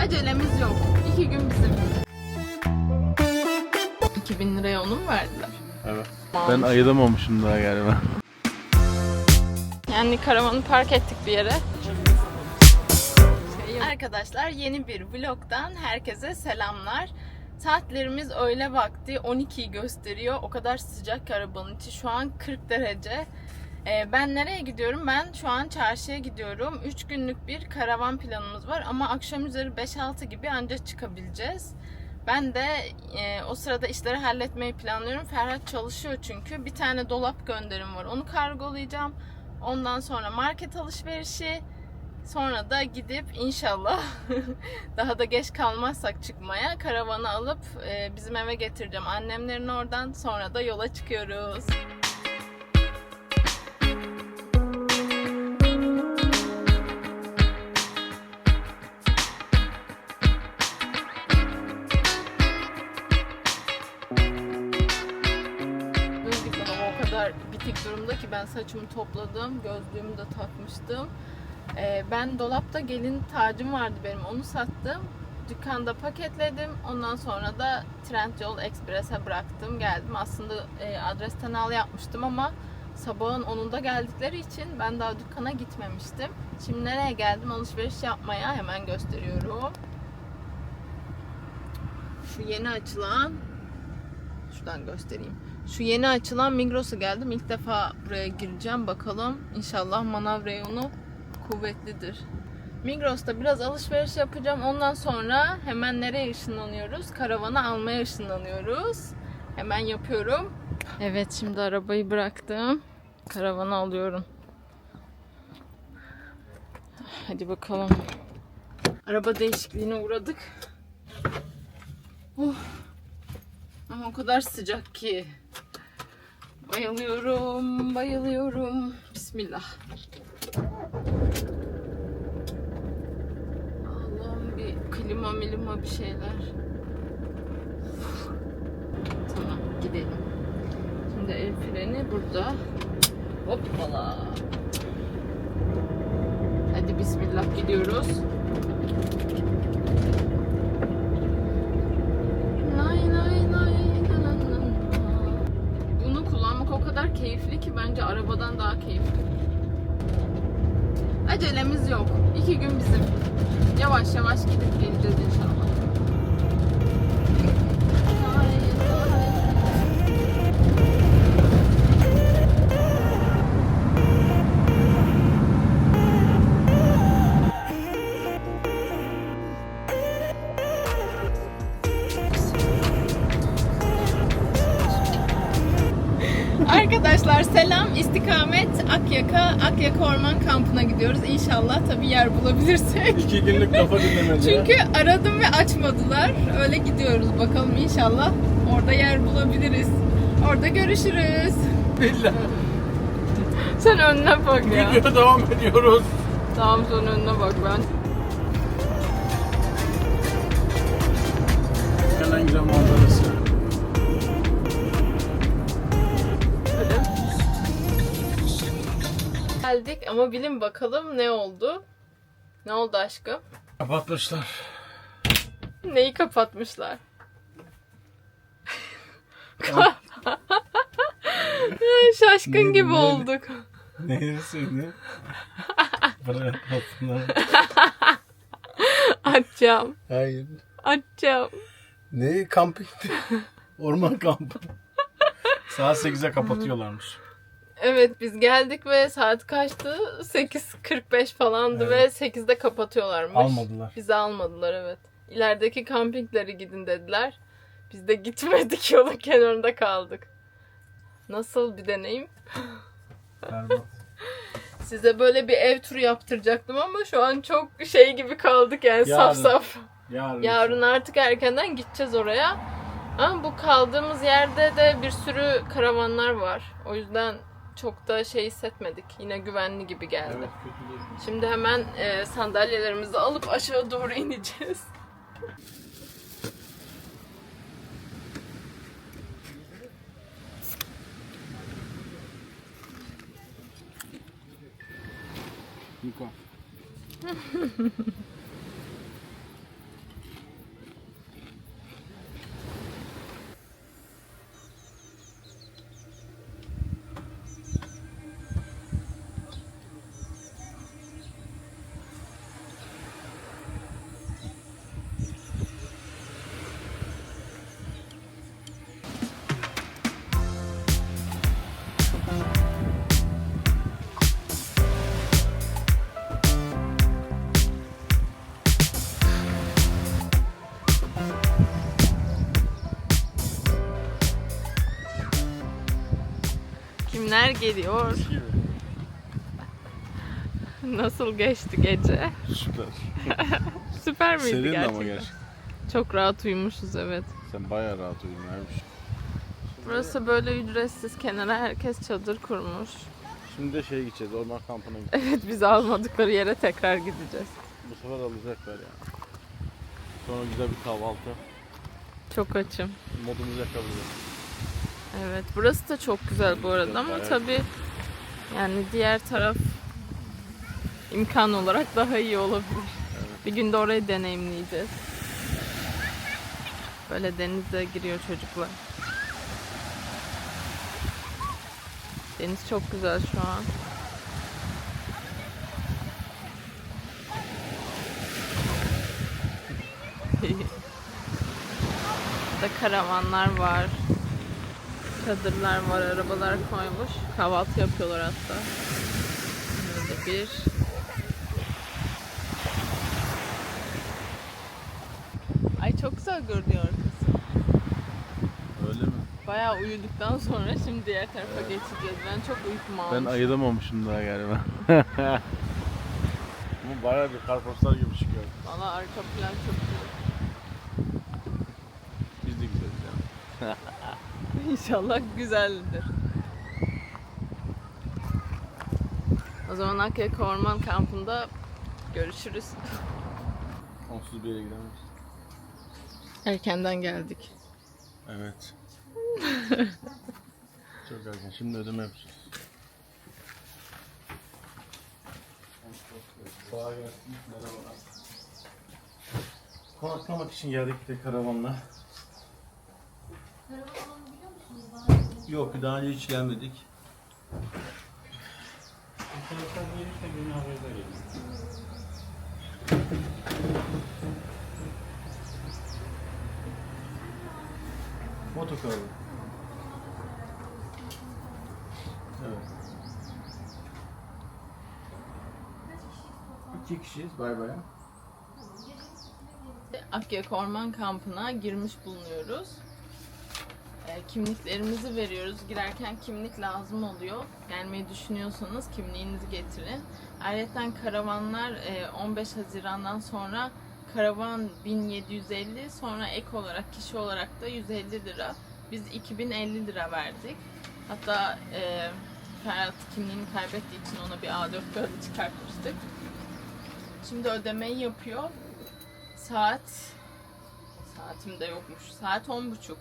Acelemiz yok. İki gün bizim. 2000 liraya onu mu verdiler? Evet. Ben ayılamamışım daha galiba. Yani karavanı park ettik bir yere. Arkadaşlar yeni bir vlogdan herkese selamlar. Saatlerimiz öğle vakti 12'yi gösteriyor. O kadar sıcak ki arabanın içi. Şu an 40 derece. Ee, ben nereye gidiyorum? Ben şu an çarşıya gidiyorum. 3 günlük bir karavan planımız var ama akşam üzeri 5-6 gibi ancak çıkabileceğiz. Ben de e, o sırada işleri halletmeyi planlıyorum. Ferhat çalışıyor çünkü. Bir tane dolap gönderim var. Onu kargolayacağım. Ondan sonra market alışverişi. Sonra da gidip inşallah daha da geç kalmazsak çıkmaya karavanı alıp e, bizim eve getireceğim. Annemlerin oradan sonra da yola çıkıyoruz. Bitik durumda ki ben saçımı topladım, gözlüğümü de takmıştım. Ee, ben dolapta gelin tacım vardı benim, onu sattım. Dükkanda paketledim. Ondan sonra da Trendyol Express'e bıraktım, geldim. Aslında e, adresten al yapmıştım ama sabahın 10'unda geldikleri için ben daha dükkana gitmemiştim. Şimdi nereye geldim alışveriş yapmaya hemen gösteriyorum. Şu yeni açılan Şuradan göstereyim. Şu yeni açılan Migros'a geldim. İlk defa buraya gireceğim. Bakalım. İnşallah manav reyonu kuvvetlidir. Migros'ta biraz alışveriş yapacağım. Ondan sonra hemen nereye ışınlanıyoruz? Karavanı almaya ışınlanıyoruz. Hemen yapıyorum. Evet şimdi arabayı bıraktım. Karavanı alıyorum. Hadi bakalım. Araba değişikliğine uğradık. Oh. Ama o kadar sıcak ki. Bayılıyorum, bayılıyorum. Bismillah. Allah'ım bir klima milima bir şeyler. Tamam gidelim. Şimdi el freni burada. Hoppala. Hadi bismillah gidiyoruz. Bence arabadan daha keyifli. Acelemiz yok. İki gün bizim. Yavaş yavaş gidip geleceğiz inşallah. Arkadaşlar selam. İstikamet Akyaka. Akyaka Orman Kampı'na gidiyoruz. İnşallah tabii yer bulabilirsek. İki günlük kafa dinlemeci. Çünkü aradım ve açmadılar. Öyle gidiyoruz. Bakalım inşallah orada yer bulabiliriz. Orada görüşürüz. Billah. Sen önüne bak ya. Videoya devam ediyoruz. Tamam sen önüne bak ben. Ama bilin bakalım ne oldu? Ne oldu aşkım? Kapatmışlar. Neyi kapatmışlar? Şaşkın gibi olduk. Neresiydi? Bırak kapını. Açacağım. Hayır. Açacağım. Ne kampikti? Orman kampı. Saat 8'e kapatıyorlarmış. Evet biz geldik ve saat kaçtı? 8.45 falandı Evet. ve 8'de kapatıyorlarmış. Almadılar. Bizi almadılar evet. İlerideki kampinglere gidin dediler. Biz de gitmedik yolun kenarında kaldık. Nasıl bir deneyim? Berbat. Size böyle bir ev turu yaptıracaktım ama şu an çok şey gibi kaldık yani Yarın. saf saf. Yarın. Yarın artık erkenden gideceğiz oraya. Ama bu kaldığımız yerde de bir sürü karavanlar var. O yüzden çok da şey hissetmedik. Yine güvenli gibi geldi. Evet kötü değil. Şimdi hemen e, sandalyelerimizi alıp aşağı doğru ineceğiz. Yuka. Kimler geliyor? Nasıl geçti gece? Süper. Süper miydi Serin gerçekten? ama gerçekten. Çok rahat uyumuşuz evet. Sen bayağı rahat uyudun abi. Burası böyle ücretsiz. Kenara herkes çadır kurmuş. Şimdi de şeye gideceğiz. Orman kampına gideceğiz. Evet biz almadıkları yere tekrar gideceğiz. Bu sefer alacaklar yani. Sonra güzel bir kahvaltı. Çok açım. Modumuzu yakalayacağız. Evet burası da çok güzel bu arada ama Evet. tabi yani diğer taraf imkan olarak daha iyi olabilir. Bir gün de orayı deneyimleyeceğiz. Böyle denize giriyor çocuklar. Deniz çok güzel şu an. Burada karavanlar var. Çadırlar var, arabalar koymuş. Kahvaltı yapıyorlar hatta. Böyle bir. Ay çok güzel görünüyor arkası. Öyle mi? Bayağı uyuduktan sonra şimdi diğer tarafa geçeceğiz. Ben çok uykum Ben almış. ayılamamışım daha galiba. Bu bayağı bir karpostal gibi çıkıyor. Valla arka plan çok güzel. Biz de gideriz yani. İnşallah güzeldir. O zaman Akyaka Orman Kampı'nda görüşürüz. Onsuz bir yere gidemeyiz. Erkenden geldik. Evet. Çok erken. Şimdi ödeme yapacağız. Kolay gelsin. Merhabalar. Konaklamak için geldik de karavanla. Yok daha önce hiç gelmedik. Motokaravan. Evet. İki kişiyiz bay bay. Akyaka Orman Kampı'na girmiş bulunuyoruz. E, kimliklerimizi veriyoruz. Girerken kimlik lazım oluyor. Gelmeyi düşünüyorsanız kimliğinizi getirin. Ayrıca karavanlar e, 15 Haziran'dan sonra karavan 1750 sonra ek olarak kişi olarak da 150 lira. Biz 2050 lira verdik. Hatta e, Ferhat kimliğini kaybettiği için ona bir A4 kağıdı çıkartmıştık. Şimdi ödemeyi yapıyor. Saat saatimde yokmuş. Saat 10.30.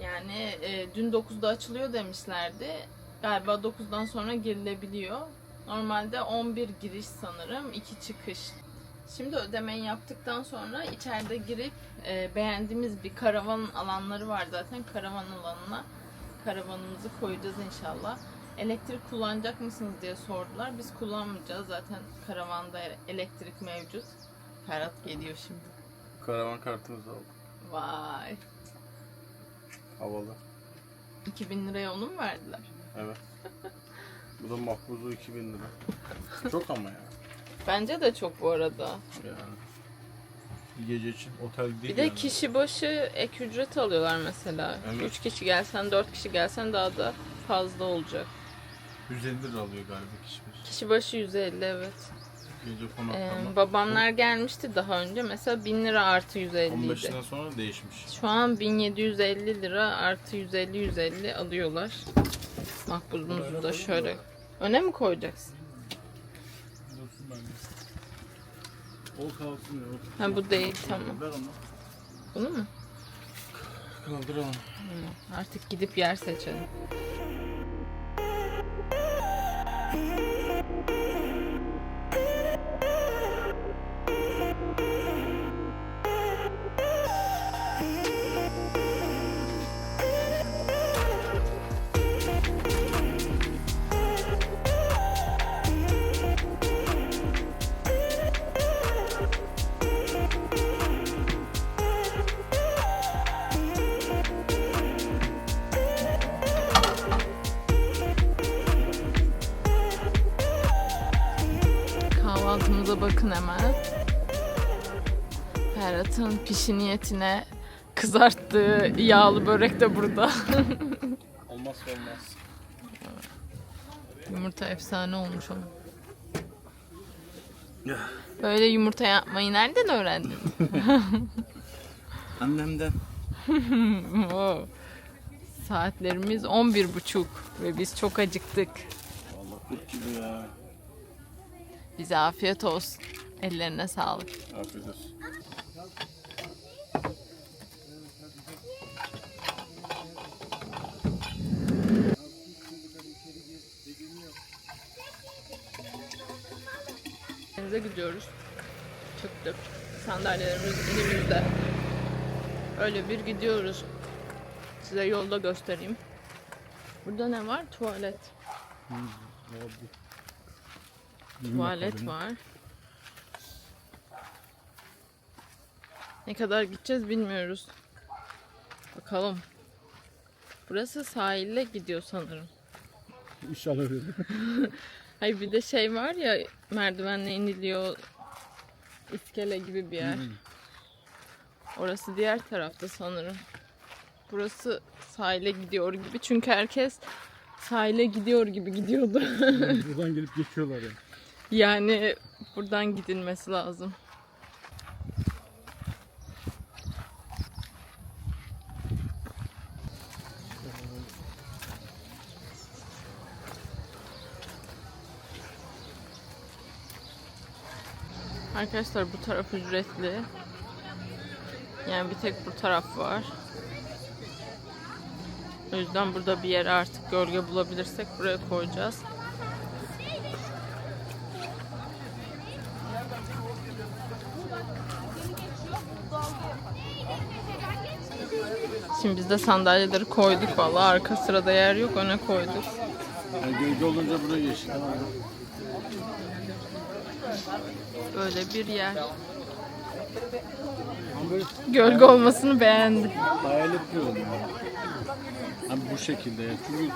Yani e, dün 9'da açılıyor demişlerdi. Galiba 9'dan sonra girilebiliyor. Normalde 11 giriş sanırım, 2 çıkış. Şimdi ödemeyi yaptıktan sonra içeride girip e, beğendiğimiz bir karavan alanları var zaten. Karavan alanına karavanımızı koyacağız inşallah. Elektrik kullanacak mısınız diye sordular. Biz kullanmayacağız. Zaten karavanda elektrik mevcut. Ferhat geliyor şimdi. Karavan kartımızı aldık. Vay. Havalı. 2000 liraya onu mu verdiler? Evet. Bu da makbuzu 2000 lira. Çok ama ya. Bence de çok bu arada. Yani. Bir gece için otel değil Bir de yani. kişi başı ek ücret alıyorlar mesela. Evet. 3 kişi gelsen, 4 kişi gelsen daha da fazla olacak. 150 lira alıyor galiba kişi başı. Kişi başı 150 evet. Gece Ee, babamlar gelmişti daha önce. Mesela 1000 lira artı 150 idi. 15'ten sonra değişmiş. Şu an 1750 lira artı 150 150 alıyorlar. Makbuzumuzu da şöyle öne mi koyacaksın? Dursun bence. O kalsın ya. o- Ha bu değil tamam. Ver onu. Bunu mu? Kaldır onu. Artık gidip yer seçelim. Kahvaltımıza bakın hemen. Ferhat'ın pişi niyetine kızarttığı yağlı börek de burada. Olmazsa olmaz. Yumurta efsane olmuş onun. Böyle yumurta yapmayı nereden öğrendin? Annemden. Wow. Saatlerimiz 11.30 ve biz çok acıktık. Vallahi kurt gibi ya. Bize afiyet olsun. Ellerine sağlık. Afiyet olsun. Denize gidiyoruz. Çıktık. Sandalyelerimiz elimizde. Öyle bir gidiyoruz. Size yolda göstereyim. Burada ne var? Tuvalet. Tuvalet var. Ne kadar gideceğiz bilmiyoruz. Bakalım. Burası sahille gidiyor sanırım. İnşallah öyle. Hayır bir de şey var ya merdivenle iniliyor iskele gibi bir yer. Orası diğer tarafta sanırım. Burası sahile gidiyor gibi çünkü herkes sahile gidiyor gibi gidiyordu. Buradan gelip geçiyorlar ya. yani buradan gidilmesi lazım. Arkadaşlar bu taraf ücretli. Yani bir tek bu taraf var. O yüzden burada bir yere artık gölge bulabilirsek buraya koyacağız. Şimdi biz de sandalyeleri koyduk vallahi arka sırada yer yok öne koyduk. Yani gölge olunca buraya geçti. Böyle bir yer. Gölge olmasını beğendi. hayal etmiyorum ya. Hani bu şekilde. Çünkü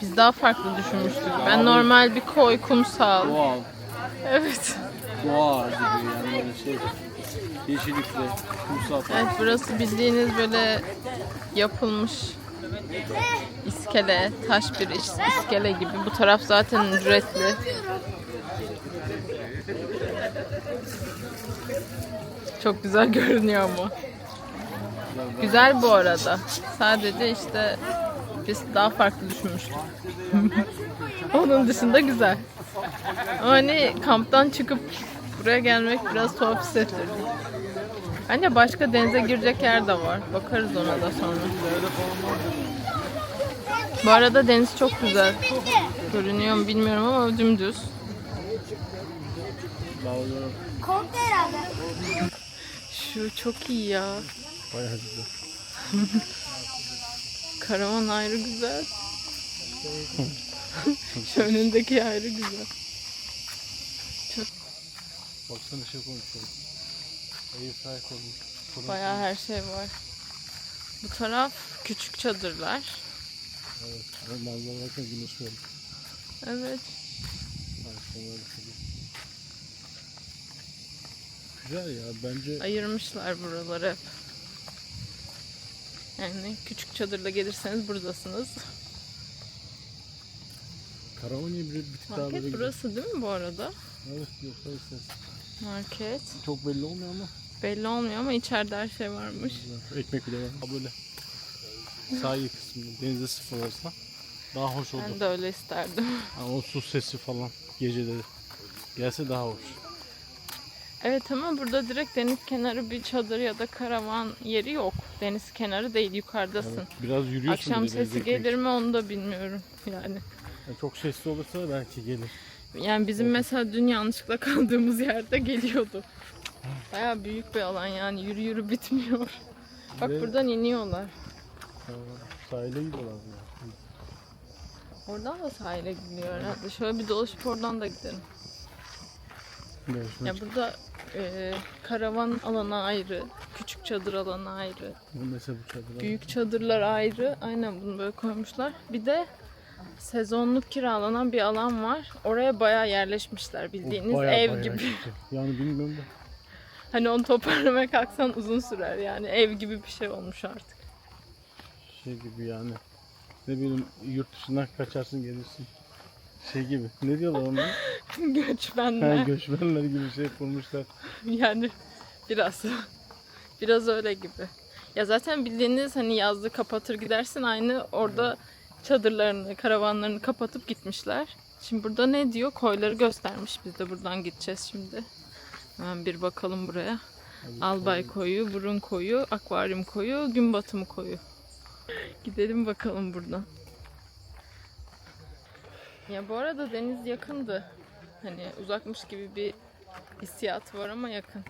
Biz daha farklı düşünmüştük. Ben normal bir koy, kumsal. doğal, Evet. doğa gibi yani böyle şey. Yeşillikle, kumsal. Evet burası bildiğiniz böyle yapılmış iskele, taş bir is- iskele gibi. Bu taraf zaten ücretli. Çok güzel görünüyor ama. Güzel bu arada. Sadece işte biz daha farklı düşünmüştük. Onun dışında güzel. Hani kamptan çıkıp buraya gelmek biraz tuhaf hissettirdi. Bence başka denize girecek yer de var. Bakarız ona da sonra. Bu arada deniz çok güzel. Görünüyor mu bilmiyorum ama dümdüz. Korktu. Şu çok iyi ya. bayağı güzel. Karavan ayrı güzel. Şu önündeki ayrı güzel. Baksana şey konuşuyorum. Ev sahip olmuş. Bayağı her şey var. Bu taraf küçük çadırlar. Evet. Ben manzara bakın güneş var. Evet. Güzel ya bence Ayırmışlar buraları hep. Yani küçük çadırla gelirseniz buradasınız. Karavan gibi bir tık daha böyle Market burası değil mi bu arada? Evet yoksa istersen. Market. Çok belli olmuyor ama. Belli olmuyor ama içeride her şey varmış. Ekmek bile var. Böyle. Sahil kısmında denize sıfır olsa daha hoş olur. Ben de öyle isterdim. Ama o su sesi falan geceleri gelse daha hoş. Evet ama burada direkt deniz kenarı bir çadır ya da karavan yeri yok. Deniz kenarı değil yukarıdasın. Evet, biraz yürüyorsun Akşam sesi gelir mi onu da bilmiyorum yani. Yani çok sesli olursa belki gelir. Yani bizim mesela dün yanlışlıkla kaldığımız yerde geliyordu. Baya büyük bir alan yani yürü yürü bitmiyor. Bak Ve- buradan iniyorlar. Sahile gidiyorlar. ya. Oradan da sahile gidiyor herhalde. Şöyle bir dolaşıp oradan da gidelim. Evet, şuna Ya burada e, karavan alanı ayrı, küçük çadır alanı ayrı, Bu mesela bu çadır. büyük çadırlar ayrı. Aynen bunu böyle koymuşlar. Bir de sezonluk kiralanan bir alan var. Oraya bayağı yerleşmişler bildiğiniz Bayağı ev bayağı gibi. güzel. Yani bilmiyorum da. Hani onu toparlamaya kalksan uzun sürer yani. Ev gibi bir şey olmuş artık. Şey gibi yani. Ne bileyim yurt dışından kaçarsın gelirsin. Şey gibi. Ne diyorlar ona? ha, Göçmenler. göçmenler gibi şey kurmuşlar. Yani biraz. Biraz öyle gibi. Ya zaten bildiğiniz hani yazdı kapatır gidersin aynı orada çadırlarını, karavanlarını kapatıp gitmişler. Şimdi burada ne diyor? Koyları göstermiş. Biz de buradan gideceğiz şimdi. Hemen bir bakalım buraya. Albay koyu, burun koyu, akvaryum koyu, gün batımı koyu. Gidelim bakalım buradan. Ya bu arada deniz yakındı. Hani uzakmış gibi bir hissiyat var ama yakın.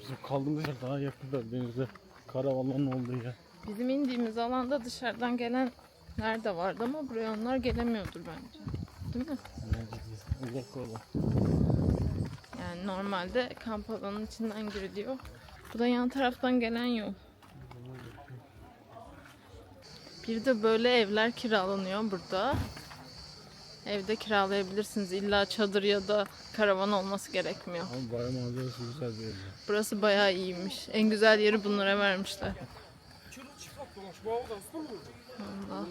Bizim kaldığımız yer daha yakında denizde. Karavanların olduğu yer. Bizim indiğimiz alanda dışarıdan gelenler de vardı ama buraya onlar gelemiyordur bence. Değil mi? Uzak oralar. Yani normalde kamp alanının içinden giriliyor. Bu da yan taraftan gelen yol. Bir de böyle evler kiralanıyor burada. Evde kiralayabilirsiniz. İlla çadır ya da karavan olması gerekmiyor. Ama bayağı manzarası güzel bir yer. Burası bayağı iyiymiş. En güzel yeri bunlara vermişler. Allah.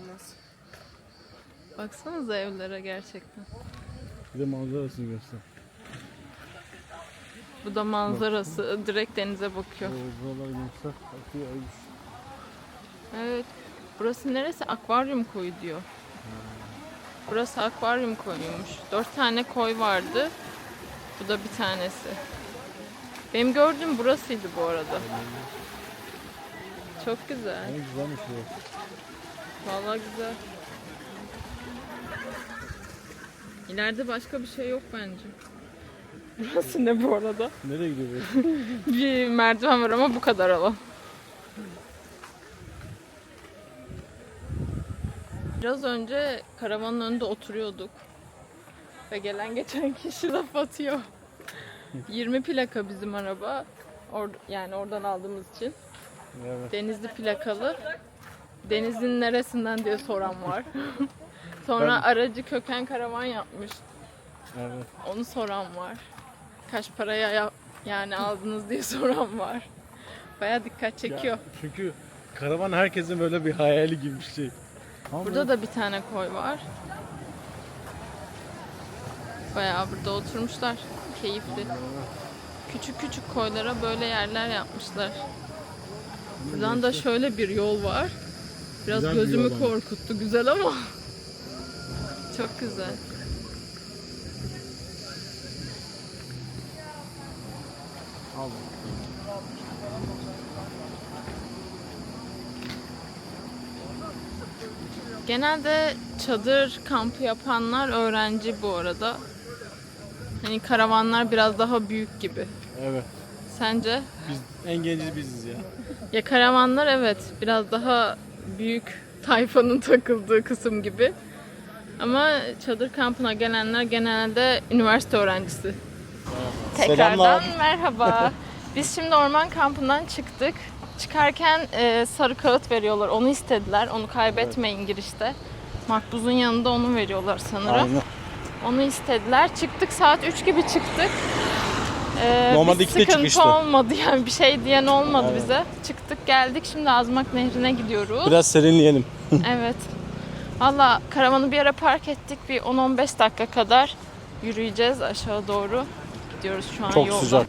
Baksanıza evlere gerçekten. Bir de manzarasını göster. Bu da manzarası. Direkt denize bakıyor. Buralar. Akıyor. Evet. Burası neresi? Akvaryum koyu diyor. Burası akvaryum koyuymuş. Dört tane koy vardı. Bu da bir tanesi. Benim gördüğüm burasıydı bu arada. Çok güzel. Ne güzelmiş burası. Vallahi güzel. İleride başka bir şey yok bence. Burası ne bu arada? Nereye gidiyor burası? Bir merdiven var ama bu kadar alan. Biraz önce karavanın önünde oturuyorduk. Ve gelen geçen kişi laf atıyor. 20 plaka bizim araba. Or yani oradan aldığımız için. evet. Denizli plakalı. Denizin neresinden diye soran var. Sonra Ben- aracı köken karavan yapmış. Evet. Onu soran var. Kaç paraya ya- yani aldınız diye soran var. Baya dikkat çekiyor. Ya, çünkü karavan herkesin böyle bir hayali gibi bir şey. Ama Burada da bir tane koy var. Bayağı burada oturmuşlar. Keyifli. Küçük küçük koylara böyle yerler yapmışlar. Buradan da şöyle bir yol var. Biraz Güzel bir gözümü ama. korkuttu. Güzel ama. Çok güzel. Al. Genelde çadır kampı yapanlar öğrenci bu arada. Hani karavanlar biraz daha büyük gibi. Evet. Sence? Biz en genci biziz ya. Ya karavanlar evet biraz daha büyük tayfanın takıldığı kısım gibi. Ama çadır kampına gelenler genelde üniversite öğrencisi. Tekrardan Selamlar. merhaba. Biz şimdi orman kampından çıktık. Çıkarken e, sarı kağıt veriyorlar. Onu istediler. Onu kaybetmeyin girişte. Makbuzun yanında onu veriyorlar sanırım. Aynen. Onu istediler. Çıktık saat 3 gibi çıktık. Ee, Normalde bir ikide sıkıntı çıkıştı. olmadı yani bir şey diyen olmadı Evet. bize. Çıktık geldik şimdi Azmak Nehri'ne gidiyoruz. Biraz serinleyelim. Evet. Valla karavanı bir yere park ettik. Bir 10-15 dakika kadar yürüyeceğiz aşağı doğru. Gidiyoruz şu an Çok yolda. sıcak.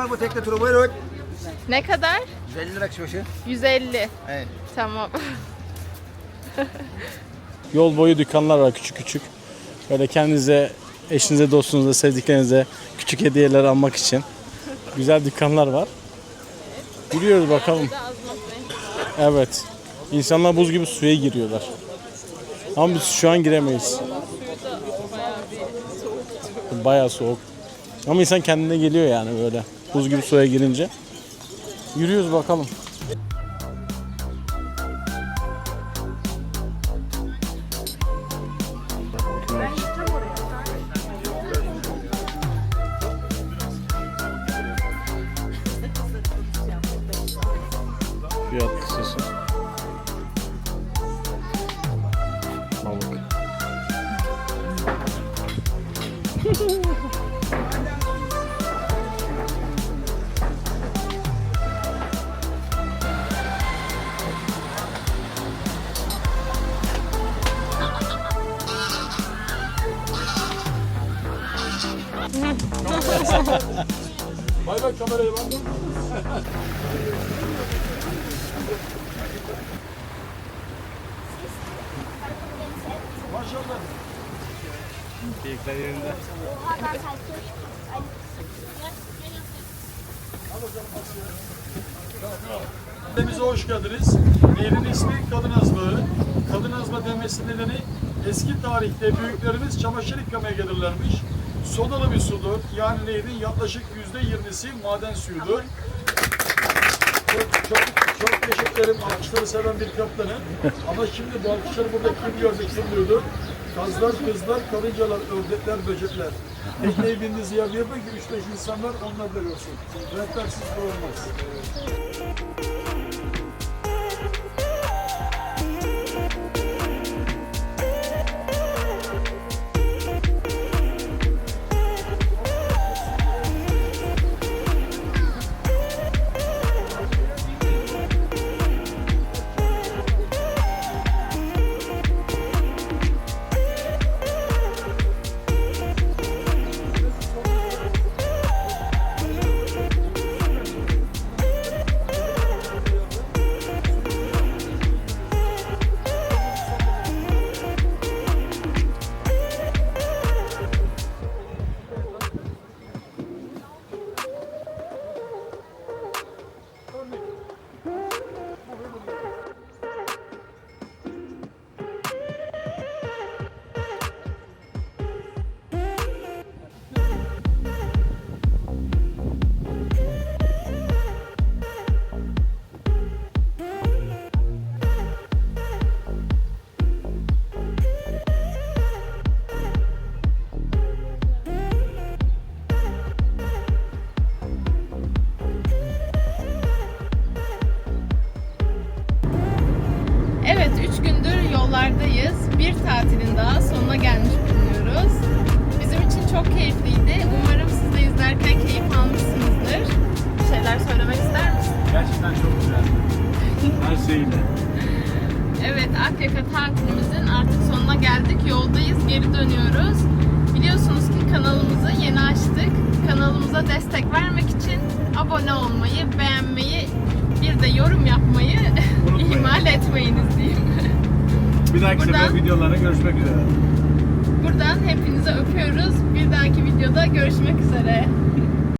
Var mı? Tekne turu buyurun. Ne kadar? 150 lira kişi başı. 150. Evet. Tamam. Yol boyu dükkanlar var küçük küçük. Böyle kendinize, eşinize, dostunuza, sevdiklerinize küçük hediyeler almak için güzel dükkanlar var. Yürüyoruz bakalım. Evet. İnsanlar buz gibi suya giriyorlar. Ama biz şu an giremeyiz. Bayağı soğuk. Ama insan kendine geliyor yani böyle buz gibi suya girince. Yürüyoruz bakalım. Geldiniz. Yerin ismi Kadın Azmağı. Kadın Azma denmesi nedeni eski tarihte büyüklerimiz çamaşır yıkamaya gelirlermiş. Sodalı bir sudur. Yani nehrin yaklaşık yüzde yirmisi maden suyudur. Çok, çok, çok teşekkür ederim. Alkışları seven bir kaptanım. Ama şimdi bu alkışları burada kim gördü, kim duydu? Kazlar, kızlar, karıncalar, ördekler, böcekler. Tekneyi bindiğiniz yer yapın ki 3-5 insanlar onlar da görsün. Rehbersiz olmaz. Buradan- videolarda görüşmek üzere. Buradan hepinizi öpüyoruz. Bir dahaki videoda görüşmek üzere.